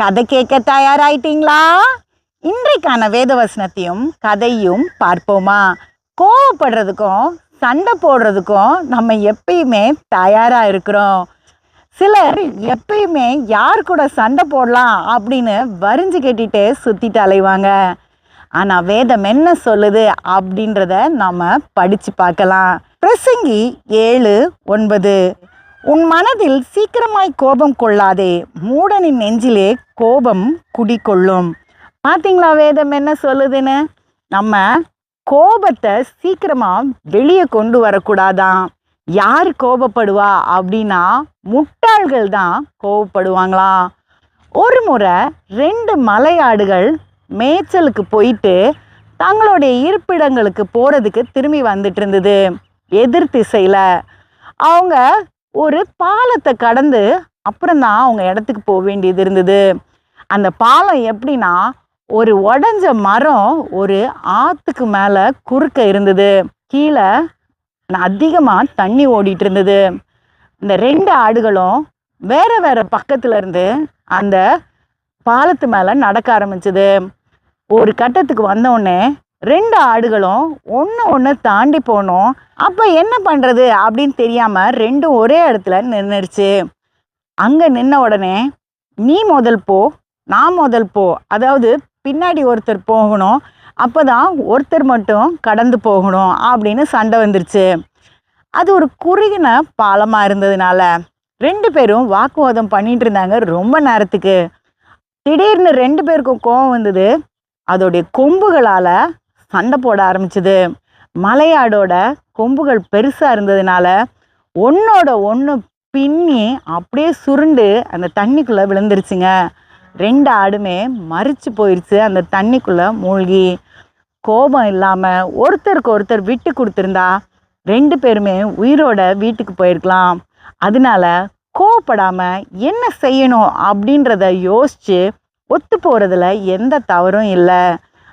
கதை கேட்க தயாராயிட்டீங்களா? இன்றைக்கான வேதவசனத்தையும் கதையும் பார்ப்போமா? கோவப்படுறதுக்கும் சண்டை போடுறதுக்கும் நம்ம எப்பயுமே தயாராக இருக்கிறோம். சிலர் எப்பயுமே யார் கூட சண்டை போடலாம் அப்படின்னு வரிஞ்சு கேட்டுட்டு சுற்றிட்டு அலைவாங்க. ஆனால் வேதம் என்ன சொல்லுது அப்படின்றத நம்ம படித்து பார்க்கலாம். பிரசங்கி ஏழு ஒன்பது. உன் மனதில் சீக்கிரமாய் கோபம் கொள்ளாதே. மூடனின் நெஞ்சிலே கோபம் குடிக்கொள்ளும் பார்த்தீங்களா வேதம் என்ன சொல்லுதுன்னு? நம்ம கோபத்தை சீக்கிரமாக வெளியே கொண்டு வரக்கூடாதான். யார் கோபப்படுவா அப்படின்னா முட்டாள்கள் தான் கோபப்படுவாங்களா? ஒரு முறை ரெண்டு மலையாடுகள் மேய்ச்சலுக்கு போயிட்டு தங்களுடைய இருப்பிடங்களுக்கு போகிறதுக்கு திரும்பி வந்துட்டு இருந்தது. எதிர் திசையில். அவங்க ஒரு பாலத்தை கடந்து அப்புறம்தான் அவங்க இடத்துக்கு போக வேண்டியது இருந்தது. அந்த பாலம் எப்படின்னா ஒரு உடஞ்ச மரம் ஒரு ஆற்றுக்கு மேலே குறுக்க இருந்தது. கீழே அதிகமாக தண்ணி ஓடிட்டு இருந்தது. இந்த ரெண்டு ஆடுகளும் வேற வேற பக்கத்துல இருந்து அந்த பாலத்து மேலே நடக்க ஆரம்பிச்சது. ஒரு கட்டத்துக்கு வந்தோடனே ரெண்டு ஆடுகளும் ஒன்று ஒன்று தாண்டி போனோம். அப்போ என்ன பண்ணுறது அப்படின்னு தெரியாமல் ரெண்டும் ஒரே இடத்துல நின்றுடுச்சு அங்கே நின்ன உடனே நீ முதல் போ நான் முதல் போ. அதாவது பின்னாடி ஒருத்தர் போகணும். அப்போ தான் ஒருத்தர் மட்டும் கடந்து போகணும் அப்படின்னு சண்டை வந்துருச்சு. அது ஒரு குறுகின பாலமாக இருந்ததுனால ரெண்டு பேரும் வாக்குவாதம் பண்ணிட்டு இருந்தாங்க ரொம்ப நேரத்துக்கு. திடீர்னு ரெண்டு பேருக்கும் கோவம் வந்தது. அதோடைய கொம்புகளால் சண்டை போட ஆரம்பிச்சது. மலையாடோட கொம்புகள் பெருசாக இருந்ததுனால ஒன்றோட ஒன்று பின்னி அப்படியே சுருண்டு அந்த தண்ணிக்குள்ளே விழுந்துருச்சுங்க. ரெண்டு ஆடுமே மறிச்சு போயிடுச்சு அந்த தண்ணிக்குள்ளே மூழ்கி கோபம் இல்லாமல் ஒருத்தருக்கு ஒருத்தர் விட்டு கொடுத்துருந்தா ரெண்டு பேருமே உயிரோட வீட்டுக்கு போயிருக்கலாம். அதனால கோவப்படாமல் என்ன செய்யணும் அப்படின்றத யோசித்து ஒத்து போகிறதுல எந்த தவறும் இல்லை.